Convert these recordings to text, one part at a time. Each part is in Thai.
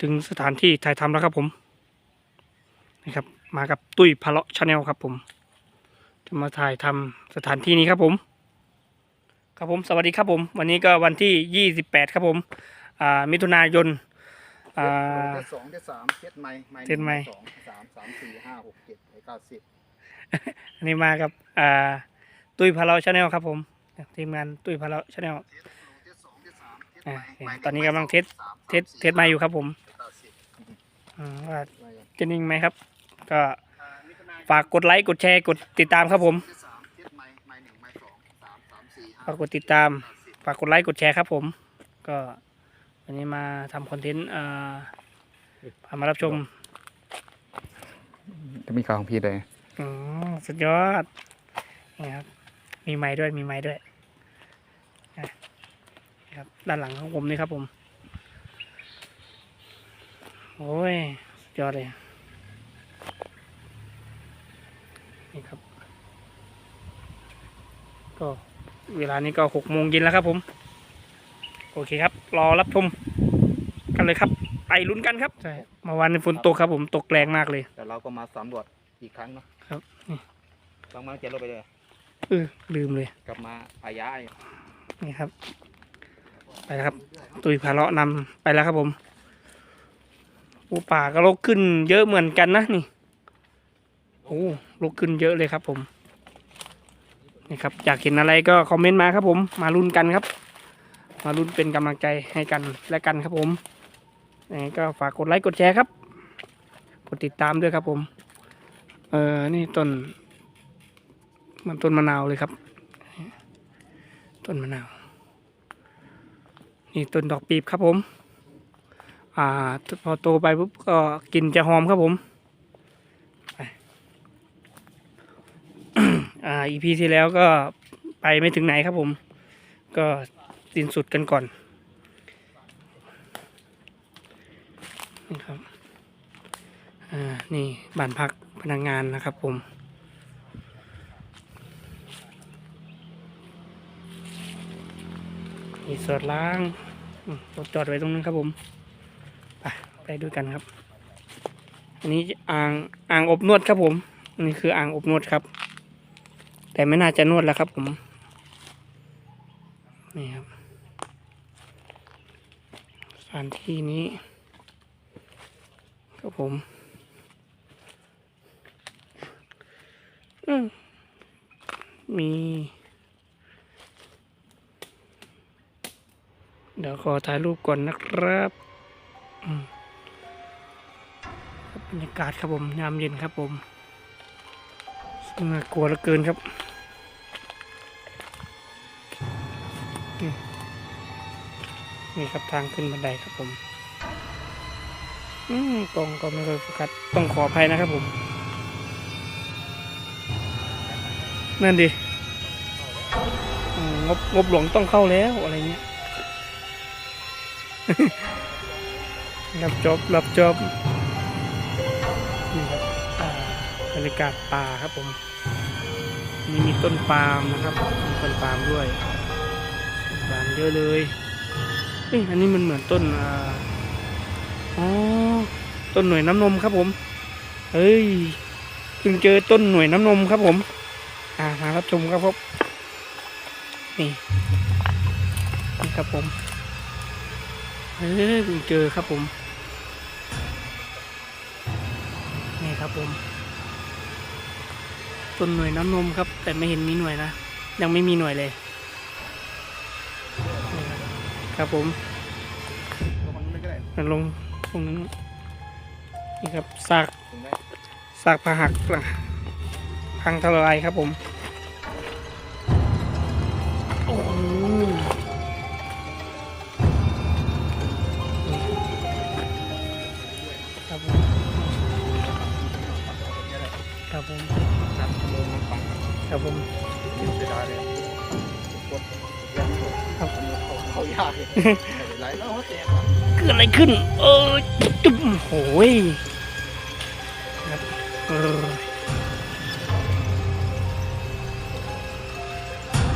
ถึงสถานที่ถ่ายทำแล้วครับผมนะครับ มากับตุ้ยพะเลาะชาแนลครับผม จะมาถ่ายทำสถานที่นี้ครับผม ครับผมสวัสดีครับผม วันนี้ก็วันที่ยี่สิบแปดครับผมอ่ามิถุนายนอ่าเจ็ดสองเจ็ดสามเจ็ดไม้ไม้เจ็ดไมค์สองสามสามสี่ห้าหกเจ็ดแปดเก้าสิบอันนี้มากับอ่าตุ้ยพะเลาะชาแนลครับผมทีมงานตุ้ยพะเลาะชาแนลเจ็ดสองเจ็ดสามเจ็ดอ่าไม้ตอนนี้กำลังเทสสามเทสเทสไมาอยู่ครับผมเก้าสิบอืม ว่าไม้จะนิ่งไหมครับ ก็อ่ามิถุนยนฝากกดไลค์กดแชร์กดติดตามครับผมเจ็ดสามเจ็ดไม้ไม้หนึ่งไม้สองสามสามสี่ห้าฝากกดติดตามเก้าสิบฝากกดไลค์กดแชร์ครับผม ก็วันนี้มาทำคอนเทนต์อ่าพามารับชม จะมีข่าวของพี่เลยอืมสุดยอดนี่ครับมีไม้ด้วยมีไม้ด้วยอะนี่ครับด้านหลังของผมนี่ครับผม โอ้ยสุดยอดเลย นี่ครับ ก็เวลานี้ก็หกโมงเย็นแล้วครับผม โอเคครับ รอรับชมกันเลยครับไปลุ้นกันครับใช่เมื่อวานนี้ฝนตกครับ ผมตกแรงมากเลย แต่เราก็มาสำรวจอีกครั้งเนาะครับนี่ลองมาเจ็ดลงไปเลยเออลืมเลย กลับมาอายายนี่ครับ ไปแล้วครับ ตุยพาเลาะนำไปแล้วครับผม ปูป่าก็ลกขึ้นเยอะเหมือนกันนะนี่โอ้ลกขึ้นเยอะเลยครับผมนี่ครับอยากเห็นอะไรก็คอมเมนต์มาครับผมมาลุ้นกันครับ มาลุ้นเป็นกำลังใจให้กันและกันครับผมยังไงก็ฝากกดไลค์กดแชร์ครับ กดติดตามด้วยครับผม เออนี่ต้น มันต้นมะนาวเลยครับ ต้นมะนาว นี่ต้นดอกปีบครับผม อ่าพอโตไปปุ๊บก็กลิ่นจะหอมครับผมอ่าอีพีที่แล้วก็ไปไม่ถึงไหนครับผม ก็สิ้นสุดกันก่อนนี่ครับอ่านี่บ้านพักพนักงงานนะครับผมมีสดล้างรถจอดไว้ตรงนั้นครับผม ไปด้วยกันครับ อันนี้อ่างอ่างอบนวดครับผมนนี้คืออ่างอบนวดครับ แต่ไม่น่าจะนวดแล้วครับผม นี่ครับสถานที่นี้ครับผมมี เดี๋ยวขอถ่ายรูปก่อนนะครับ อืม บรรยากาศครับผมยามเย็นครับผมน่ากลัวเหลือเกินครับนี่ครับทางขึ้นบันไดครับผมกล้องก็ไม่ค่อยโฟกัสต้องขออภัยนะครับผม นั่นดิงบงบหลวงต้องเข้าแล้วอะไรเงี้ยรับจบรับจบ รรยากาศป่าครับผมนี่มีต้นปาล์มนะครับมีต้นปาล์มด้วยต้นปาล์มเยอะเลยเอ้ยอันนี้มันเหมือนต้นอ๋อต้นหน่วยน้ำนมครับผมเฮ้ยเพิ่งเจอต้นหน่วยน้ำนมครับผม อ่ามารับชมครับผมนี่นี่ครับผมเออเพิ่งเจอครับผมนี่ครับผม ต้นหน่วยน้ำนมครับ แต่ไม่เห็นมีหน่วยนะ ยังไม่มีหน่วยเลย ครับผมมันลงตรงนั้นนี่ครับซากซากผาหักนะพังทลายครับผมโอ้โหครับผมครับผม ครับผมเสียดายเลยกดยังไม่กดครับเขาเขายากเลยไม่เป็นไรแล้วเขาแจกว่ะเกิดอะไรขึ้น เออจุ๊บโอ้ยครับเออ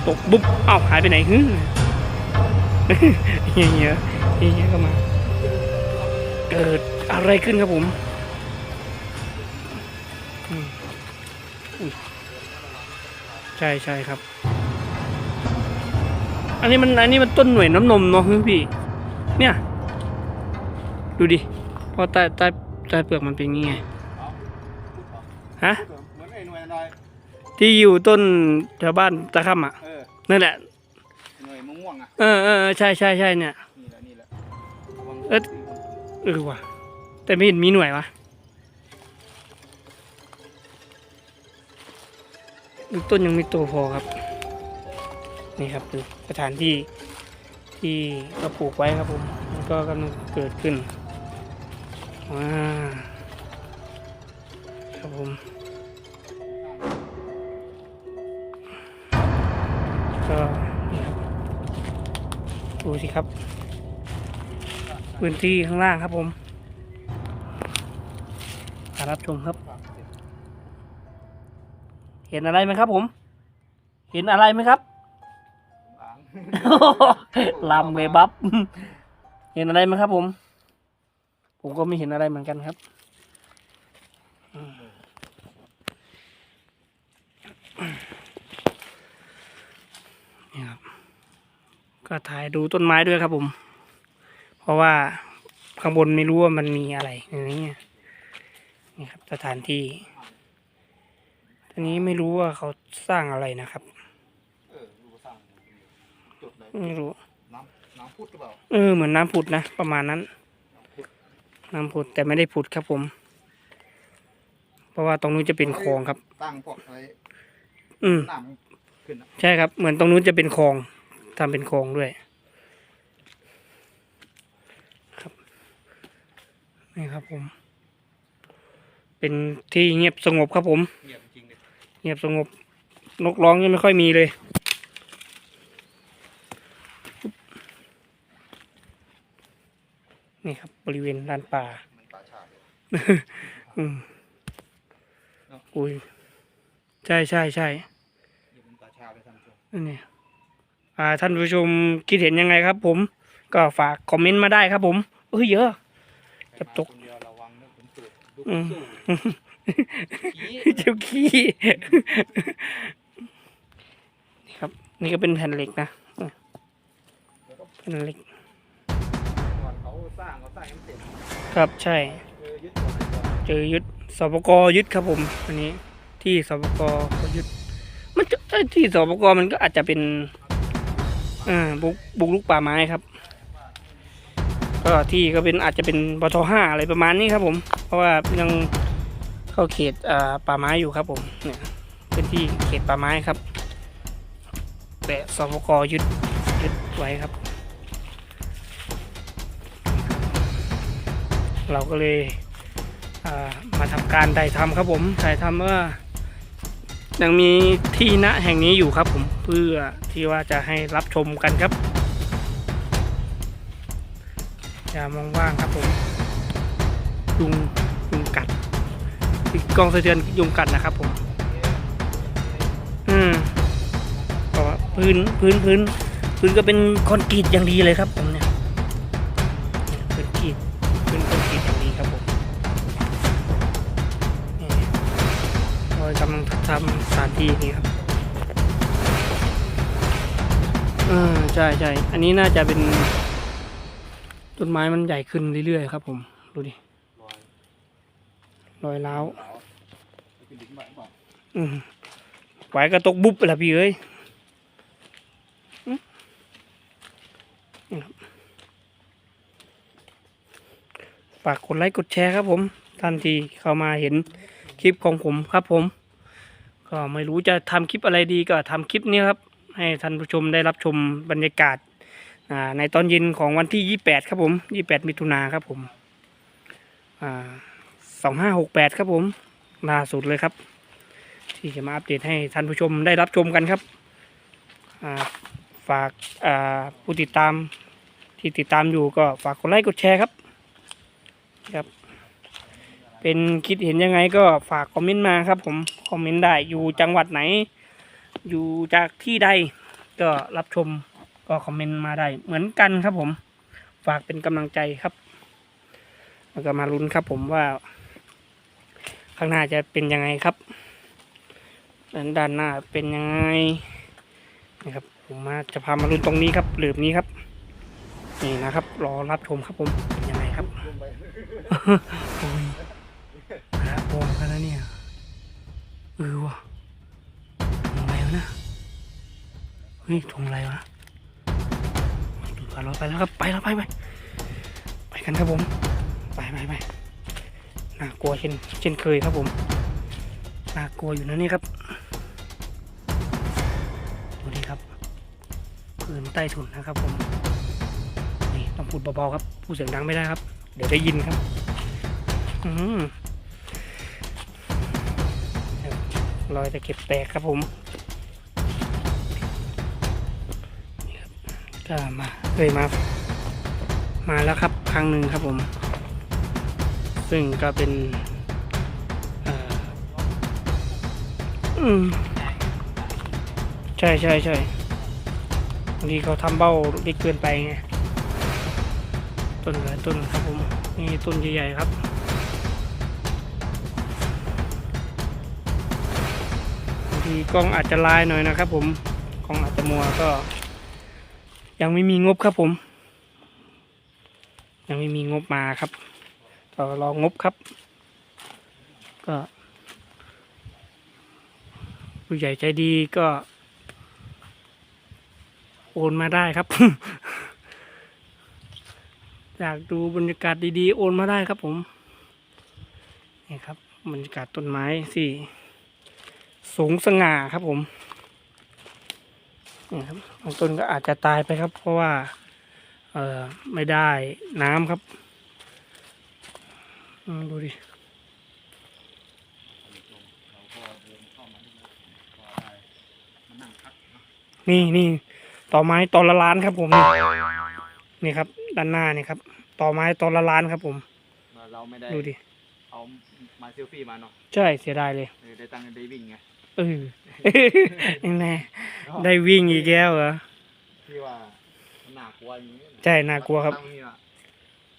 ตกบุ๊บเอ้าหายไปไหนฮึเงี้ยเงี้ยเงี้ยก็มา เกิดอะไรขึ้นครับผม อืมอุ๊ยใช่ใช่ครับ อันนี้มันอันนี้มันต้นหน่วยน้ำนมเนาะพี่ เนี่ย ดูดิเพอใต้ใต้ใต้เปลือกมันเป็นยังไงฮะเหมือนไอ้หน่วยอะไรที่อยู่ต้นแถวบ้านตะค่ำอะเออนั่นแหละ หน่วยมะม่วงอะเออเออเออใช่ใช่ใช่เนี่ย นี่แหละนี่แหละระวังเอ๊ะเออว่ะแต่ไม่เห็นมีหน่วยวะ ต้นยังไม่โตพอครับ นี่ครับคือสถานที่ที่เราปลูกไว้ครับผมมันก็กำลังเกิดขึ้นว้าครับผมก็นี่ครับดูสิครับ พื้นที่ข้างล่างครับผมมารับชมครับ เห็นอะไรไหมครับผม เห็นอะไรไหมครับหลังลำเวบับ เห็นอะไรไหมครับผม ผมก็ไม่เห็นอะไรเหมือนกันครับอืมนี่ครับ ก็ถ่ายดูต้นไม้ด้วยครับผม เพราะว่าข้างบนไม่รู้ว่ามันมีอะไรอย่างนี้ยนี่ครับสถานที่ อันนี้ไม่รู้ว่าเขาสร้างอะไรนะครับเออดูสร้างจุดไหนไม่รู้น้ำน้ำพุดหรือเปล่าเออเหมือนน้ำผุดนะประมาณนั้น น้ำพุดน้ำผุดแต่ไม่ได้ผุดครับผม เพราะว่าตรงนู้นจะเป็นคลองครับ ตั้งพวกอะไรอืมน้ำขึ้นอะใช่ครับ เหมือนตรงนู้นจะเป็นคลองทำเป็นคลองด้วย ครับนี่ครับผม เป็นที่เงียบสงบครับผม เงียบจริง เลยเงียบสงบ นกร้องยังไม่ค่อยมีเลย นี่ครับ บริเวณลานป่าเหมันป่าชาเลยอืมอุ้ย ใช่ใช่ใช่อยู่เหมันป่าชาเลยท่านผู้ชมนั่นนี่อ่า ท่านผู้ชมคิดเห็นยังไงครับผม ก็ฝากคอมเมนต์มาได้ครับผม เอ้ยเยอะใครจะมาตกคนเดียวระวังนะผมเปิดดูอืมสู้ เจ้าขี้นี่ครับ นี่ก็เป็นแผ่นเหล็กนะแผ่นเหล็กครับใช่เจอยึดสปกยึดครับผมอันนี้ที่สปกเขายึดมันจะที่สปกมันก็อาจจะเป็นอ่าบุกบุกลุกป่าไม้ครับ ก็ที่ก็เป็นอาจจะเป็นปทห้าอะไรประมาณนี้ครับผม เพราะว่ายัง เข้าเขตป่าไม้อยู่ครับผมเนี่ยเป็นที่เขตป่าไม้ครับ แต่สปกยึดยึดไว้ครับ เราก็เลยามาทำการถ่ายทำครับผมถ่ายทำว่ายังมีที่ณแห่งนี้อยู่ครับผมเพื่อที่ว่าจะให้รับชมกันครับอย่ามองว่างครับผมยุงยุงกัด กองสะเทือนยุงกัดนะครับผม อืมก็พื้นพื้นพื้นพื้นก็เป็นคอนกรีตอย่างดีเลยครับผมเนี่ยพื้นกรีตพื้นคอนกรีตอย่างดีครับผมเรากำลังทำสถานที่นี้ครับอ่าใช่ใช่อันนี้น่าจะเป็นต้นไม้มันใหญ่ขึ้นเรื่อยๆครับผม ดูดิ รอยร้าวไหวเปล่าอืมไหวกระตกบุบไปละพี่เอ้ยฝากกดไลค์กดแชร์ครับผมท่านที่เข้ามาเห็นคลิปของผมครับผม ก็ไม่รู้จะทำคลิปอะไรดีก็ทำคลิปนี้ครับ ให้ท่านผู้ชมได้รับชมบรรยากาศในตอนเย็นของวันที่ 28 ครับผม 28 มิถุนาครับผมอ่า 2568ครับผมล่าสุดเลยครับ ที่จะมาอัปเดตให้ท่านผู้ชมได้รับชมกันครับฝากผู้ติดตามที่ติดตามอยู่ก็ฝากกดไลค์กดแชร์ครับครับ เป็นคิดเห็นยังไงก็ฝากคอมเมนต์มาครับ ผมคอมเมนต์ได้อยู่จังหวัดไหน อยู่จากที่ใดก็รับชมก็คอมเมนต์มาได้เหมือนกันครับผม ฝากเป็นกำลังใจครับแล้วก็มาลุ้นครับผมว่า ข้างหน้าจะเป็นยังไงครับด้านด้านหน้าเป็นยังไงนะครับผมมาจะพามาลุ้นตรงนี้ครับหลืบนี้ครับ นี่นะครับรอรับชมครับผมเป็นยังไงครับโอ้ยหาบอลกันแล้วเนี่ยเออวะถุงอะไรวะนะเฮ้ยถุงอะไรวะดูกันราไปแล้วครับไปแล้วไปไปไปกันครับผม ไปไปไป น่ากลัวเช่นเช่นเคยครับผมน่ากลัวอยู่นะนี่ครับดูนี่ครับพื้นใต้ถุนนะครับผมนี่ต้องพูดเบาๆครับพูดเสียงดังไม่ได้ครับ เดี๋ยวได้ยินครับ อืมรอยตะเก็บแตกครับผมนี่ครับก็มาเคยมา มาแล้วครับครั้งหนึ่งครับผม ซึ่งก็เป็นอ่อใช่ใช่ใช่บางทีเขาทำเบ้าเล็กเกินไปไง ต้นหลายต้นครับผมนี่ต้นใหญ่ๆครับบางทีกล้องอาจจะลายหน่อยนะครับผมกล้องอาจจะมัวก็ ยังไม่มีงบครับผม ยังไม่มีงบมาครับ ต่อรองบครับ ก็ผู้ใหญ่ใจดีก็ โอนมาได้ครับ อยากดูบรรยากาศดีๆ โอนมาได้ครับผม นี่ครับบรรยากาศต้นไม้สี่สูงสง่าครับผมนี่ครับบางต้นก็อาจจะตายไปครับ เพราะว่า เอ่อไม่ได้น้ำครับ ดูดินี่นี่ต่อไม้ตอละล้านครับ ผมนี่นี่ครับ ด้านหน้านี่ครับ ต่อไม้ตอละล้านครับ ผมเราไม่ได้ดูดิเอามาเซลฟี่มาเนาะใช่เสียดายเลยเออได้ตังค์ได้วิ่งไงเออยังไงได้วิ่งอีกแล้วเหรอที่ว่ามันน่ากลัวอย่างนี้ใช่น่ากลัวครับ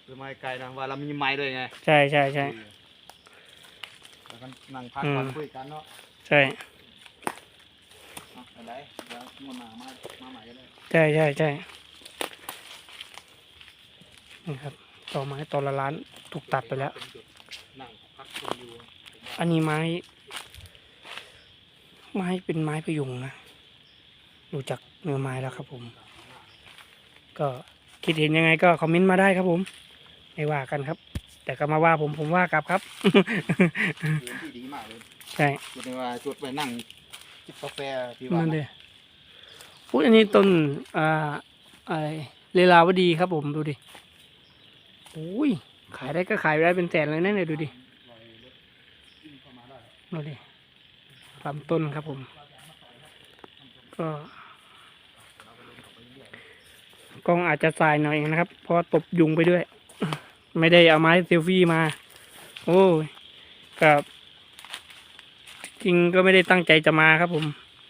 ตั้งนี่อะคือไม้ไกลนะว่าเรามีไม้ด้วยไงใช่ใช่ใช่แล้วก็นั่งพักอืมก่อนคุยกันเนาะใช่อะอะไรเดี๋ยวมันมามามาใหม่ก็ได้ใช่ใช่ใช่นี่ครับต่อไม้ตอละล้านถูกตัดไปแล้วเป็นจุดนั่งพักชมวิวอันนี้ไม้ ไม้เป็นไม้พยุงนะดูจากเนื้อไม้แล้วครับผม ก็คิดเห็นยังไงก็คอมเมนต์มาได้ครับผม ไม่ว่ากันครับ แต่ก็มาว่าผมผมว่ากลับครับพื้นที่ดีมากเลยใช่จุดนี้ว่าจุดไปนั่งจิบกาแฟที่ว่านั่นเดีพูดอันนี้ต้นอ่าอะไรเลลาวดีครับผมดูดิโอ้ยขายได้ก็ขายได้เป็นแสนเลยนะเนี่ยดูดิดูดิลำต้นครับผม ก็กล้องอาจจะสายหน่อยนะครับ เพราะว่าตบยุงไปด้วย ไม่ได้เอาไม้เซลฟี่มา โอ้ยกับจริงก็ไม่ได้ตั้งใจจะมาครับผม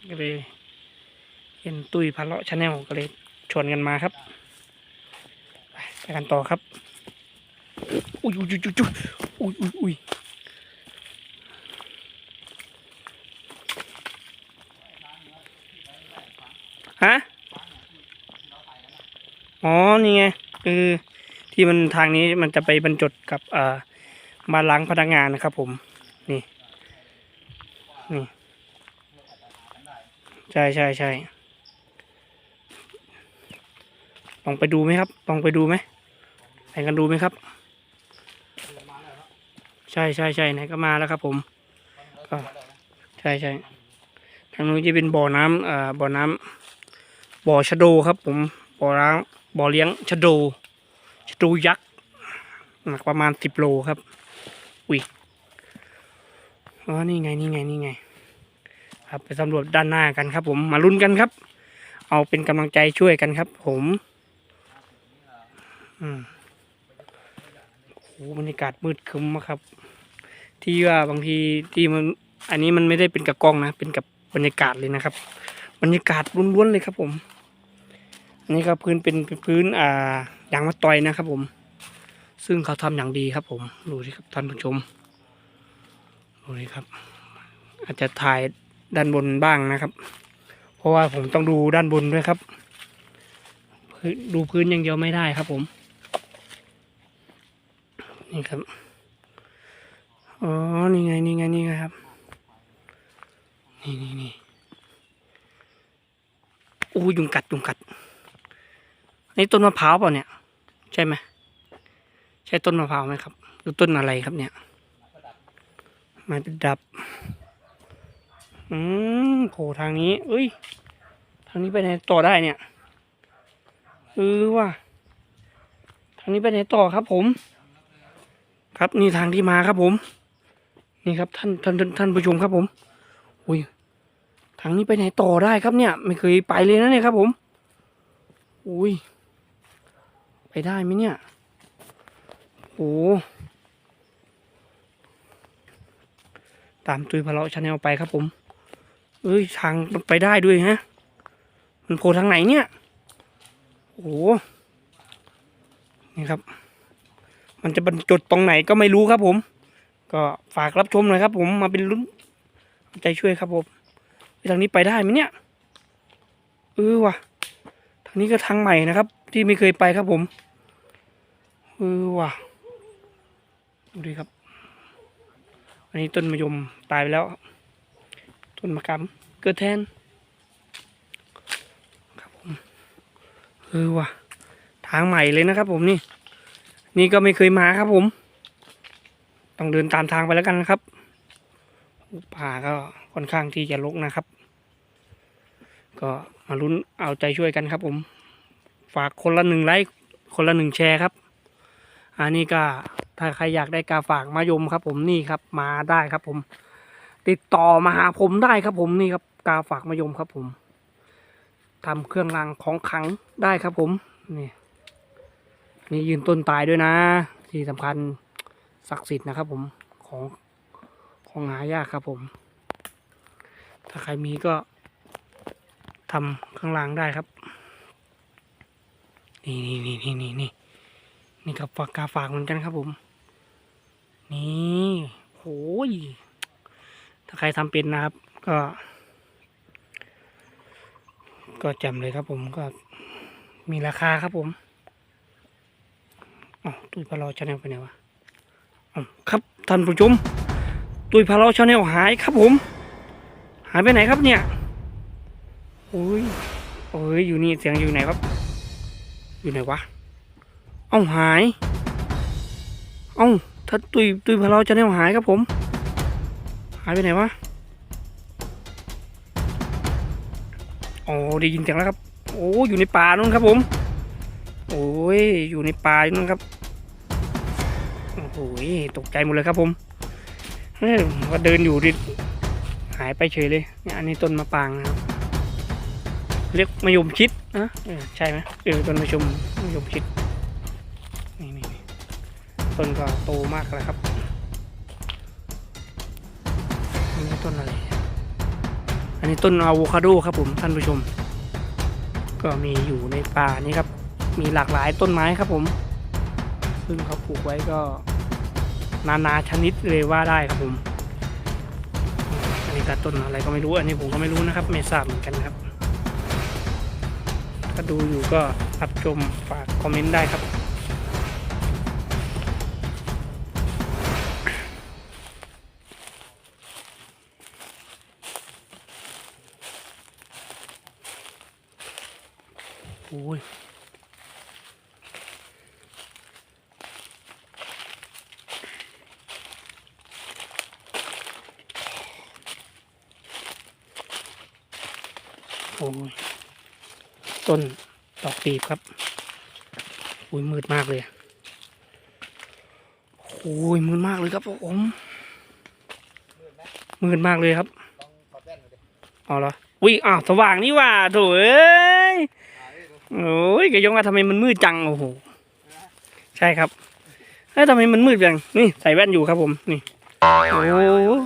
ก็เลยเห็นตุ้ยพาเลาะชาแนลก็เลยชวนกันมาครับไปกันต่อครับ อุ้ยอุ้ยอุ้ยอุ้ยอุ้ยอุ้ยอุ้ยฮะ อ๋อ นี่ไง คือ ที่มันทางนี้มันจะไปบรรจดกับเอ่อบ้าล้างพนักงานนะครับ ผมนี่นี่ใช่ใช่ใช่ลองไปดูไหมครับลองไปดูไหมไปกันดูไหมครับ ใช่ใช่ใช่ไหนก็มาแล้วครับ ผมก็ใช่ใช่ทางนู้นจะเป็นบ่อน้ำเอ่อบ่อน้ำบ่อชะโดครับ ผมบ่อล้างบ่อเลี้ยงชะโด ชะโดยักษ์หนักประมาณสิบโลครับ อุ้ยอ๋อนี่ไงนี่ไงนี่ไง ครับไปสำรวจด้านหน้ากันครับ ผมมาลุ้นกันครับ เอาเป็นกำลังใจช่วยกันครับ ผมอืมโอ้โหบรรยากาศมืดครึ้มมากครับ ที่ว่าบางทีที่มัน อันนี้มันไม่ได้เป็นกับกล้องนะ เป็นกับบรรยากาศเลยนะครับ บรรยากาศล้วนๆเลยครับ ผม อันนี้ครับพื้นเป็นพื้นอ่า ยางมะตอยนะครับผม ซึ่งเขาทำอย่างดีครับ ผมดูสิครับท่านผู้ชมดูนี่ครับ อาจจะถ่ายด้านบนบ้างนะครับ เพราะว่าผมต้องดูด้านบนด้วยครับ ดูพื้นอย่างเดียวไม่ได้ครับผม นี่ครับอ๋อนี่ไงนี่ไงนี่ไงครับ นี่นี่นี่อู้ยุงกัดยุงกัดอันนี้ต้นมะพร้าวเปล่าเนี่ย ใช่ไหมใช่ต้นมะพร้าวไหมครับหรือต้นอะไรครับเนี่ยไม้ประดับ อืมโผล่ทางนี้เอ้ย ทางนี้ไปไหนต่อได้เนี่ยเออว่ะทางนี้ไปไหนต่อครับผม ครับนี่ทางที่มาครับผม นี่ครับท่านท่านท่านท่านผู้ชมครับผมอุ้ยทางนี้ไปไหนต่อได้ครับเนี่ย ไม่เคยไปเลยนะเนี่ยครับผม อุ้ย ไปได้ไหมเนี่ย โอ้ตามตุยพะเลาะชาแนลไปครับผม เอ้ย ทางมันไปได้ด้วยฮะ มันโผล่ทางไหนเนี่ย โอ้โหนี่ครับ มันจะบรรจุดตรงไหนก็ไม่รู้ครับผม ก็ฝากรับชมหน่อยครับผมมาเป็นลุ้นใจช่วยครับผมทางนี้ไปได้ไหมเนี่ย เออว่ะ ทางนี้ก็ทางใหม่นะครับ ที่ไม่เคยไปครับผม เออว่ะดูดิครับ อันนี้ต้นมะยมตายไปแล้ว ต้นมะขามเกิดแทน ครับผม เออว่ะ ทางใหม่เลยนะครับผมนี่ นี่ก็ไม่เคยมาครับผม ต้องเดินตามทางไปแล้วกันนะครับ ป่าก็ค่อนข้างที่จะรกนะครับ ก็มาลุ้นเอาใจช่วยกันครับผม ฝากคนละหนึ่งไลค์ คนละหนึ่งแชร์ครับ อันนี้ก็ถ้าใครอยากได้กาฝากมายมครับ ผมนี่ครับมาได้ครับ ผม ติดต่อมาหาผมได้ครับ ผมนี่ครับกาฝากมายมครับ ผมทำเครื่องรางของขังได้ครับ ผมนี่นี่ยืนต้นตายด้วยนะ ที่สำคัญศักดิ์สิทธิ์นะครับ ผมของของหายากครับ ผม ถ้าใครมีก็ทำข้างล่างได้ครับ นี่นี่นี่นี่นี่ นี่ครับฝากกาฝากเหมือนกันครับผม นี่โอ้ยถ้าใครทำเป็นนะครับ ก็ ก็จำเลยครับผมก็มีราคาครับผมอ๋อตุยพาราชาแนลไปไหนวะอ๋อครับท่านผู้ชมตุยพาราชาแนลหายครับผม หายไปไหนครับเนี่ยโอ้ยโอ้ยอยู่นี่เสียงอยู่ไหนครับ อยู่ไหนวะ เอ้าหาย เอ้าถ้าตุยตุยพาราชาแนลหายครับผม หายไปไหนวะอ๋อได้ยินเสียงแล้วครับ โอ้อยู่ในป่านู่นครับผม โอ้ยอยู่ในป่าอยู่นั่นครับ โอ้โหตกใจหมดเลยครับผมเฮ้ยก็เดินอยู่ดิหายไปเฉยเลยเนี่ยอันนี้ต้นมะปางนะครับเรียกมะยมชิดนะใช่ไหมเออต้นมะยมมะยมชิด ต้นก็โตมากแล้วครับอันนี้ต้นอะไร อันนี้ต้นอะโวคาโดครับผมท่านผู้ชม ก็มีอยู่ในป่านี้ครับ มีหลากหลายต้นไม้ครับผม ซึ่งเขาปลูกไว้ก็นานาชนิดเลยว่าได้ครับผม อันนี้ก็ต้นอะไรก็ไม่รู้ อันนี้ผมก็ไม่รู้นะครับ ไม่ทราบเหมือนกันครับ ถ้าดูอยู่ก็รับชมฝากคอมเมนต์ได้ครับ ต้นดอกปีบครับอุ้ยมืดมากเลยโอ้ยมืดมากเลยครับผมมืดมากเลยครับองขอเอาเหรออุ้ยอ้าวสว่างนี่ว่าโถเอ้ยโอ้ยกระยงว่าทำไมมันมืดจังโอ้โหใช่ครับเอ้ยทำไมมันมืดจังนี่ใส่แว่นอยู่ครับผมนี่โอ้